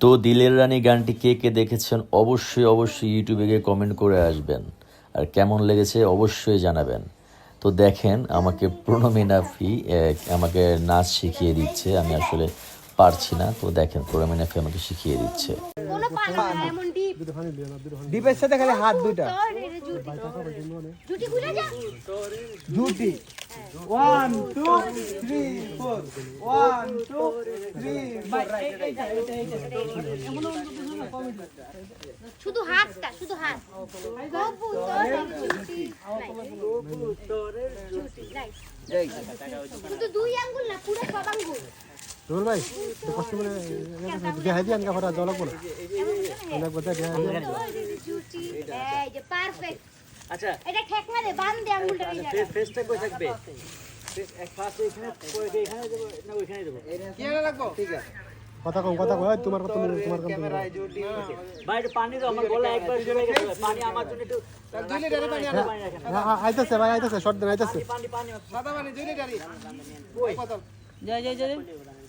তো দিলের রানী গানটি কে কে দেখেছেন অবশ্যই অবশ্যই ইউটিউবে গিয়ে কমেন্ট করে আসবেন। আর কেমন লেগেছে অবশ্যই জানাবেন। তো দেখেন আমাকে প্রণমী নাফি আহ, আমাকে নাচ শিখিয়ে দিচ্ছে। আমি আসলে পারছি না। তো দেখেন প্রণমী নাফি আমাকে শিখিয়ে দিচ্ছে। কোনো পানি না এমন ডিপ ডিপের সাথে খালি হাত দুইটা। জুটি খুলে যা জুটি one two three four one two three শুধু হাতটা শুধু হাত. শুধু দুই আঙ্গুল না পুরো সব আঙ্গুল। রোল ভাই কষ্ট করে দেখাই দিয়ে আনকা ফটা জলক বলে অনেক কথা দেখাই দিয়ে কবুতরের জুটি এই যে পারফেক্ট আচ্ছা। এটা ঠেকনা দে বান দে আঙ্গুলটা এই জায়গায়। ফেসটা কই থাকবে? ফার্স্ট এখানে পরে এখানে দেবো না ওইখানে দেবো? কি এনে রাখব? ঠিক আছে। কথা কম কথা কম। তোমার কথা তোমার কথা ক্যামেরায় জুটি ভাই একটু পানি দাও আমার গলা একবার জমে গেছে। পানি আমার জন্য একটু দুই লিটারের পানি আনো। পানি রাখেন ভাই আইতেছে শর্ট দিন আইতেছে। পানি পানি সাদা পানি দুই লিটারই। বোতল। যাই যাই যাই।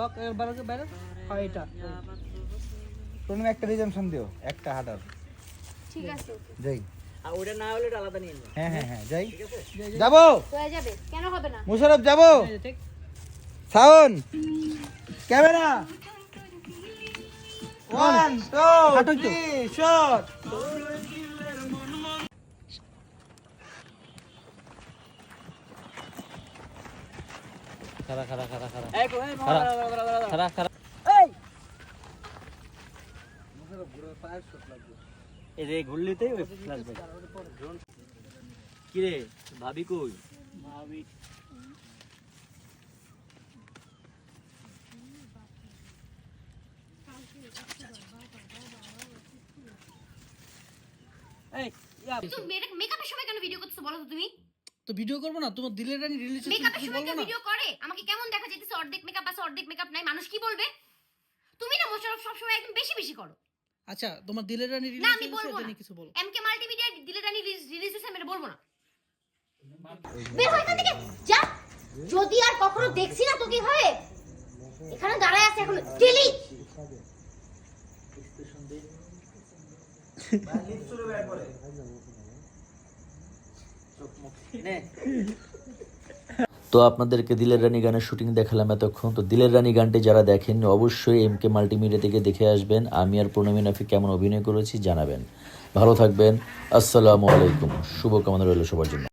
লক এর বাইরে বাইরে? হ্যাঁ এটা। তুমি একটা রিজেমশন দিও একটা হাটার। ঠিক আছে। যাই। আর ওটা না হলে এটা আলাদা নিয়ে হ্যাঁ হ্যাঁ হ্যাঁ যাই। যাব? যাবে। কেন হবে না? মুশারফ যাব? Sound. Camera. One two three shot এই কো এই খারা খারা খারা এই! যে ঘুরলিতেই ওই ফ্ল্যাশ কি রে ভাবি কই? ভাবি। এই ইয়া, তুমি মেকআপের সময় কেন ভিডিও করতেছো বলো তো তুমি? তো ভিডিও করব না? তোমার দিলের রানী রিলিজ মেকআপের সময় কেউ ভিডিও করে? আমাকে কেমন দেখা যাইতেছে অর্ধেক মেকআপ আছে অর্ধেক মেকআপ নাই। মানুষ কি বলবে? তুমি না মোশারফ সবসময় একদম বেশি বেশি করো। আচ্ছা তোমার দিলের রানী রিলিজ না আমি বলব না। কিছু বলো। এমকে মাল্টিমিডিয়া দিলে রানী রিলিজ হয়েছে আমি বলব না। বের হয় এখান থেকে। যা যদি আর কখনো দেখছি না তো কি হয় এখানে দাঁড়ায় আছে এখন ডিলিট নে তো আপনাদেরকে দিলের রানী গানের শুটিং দেখালাম এতক্ষণ। তো দিলের রানী গানটি যারা দেখেন অবশ্যই এম কে মাল্টিমিডিয়া থেকে দেখে আসবেন। আমি আর প্রণমী নাফি কেমন অভিনয় করেছি জানাবেন। ভালো থাকবেন। আসসালামু আলাইকুম। শুভকামনা রইল সবার জন্য।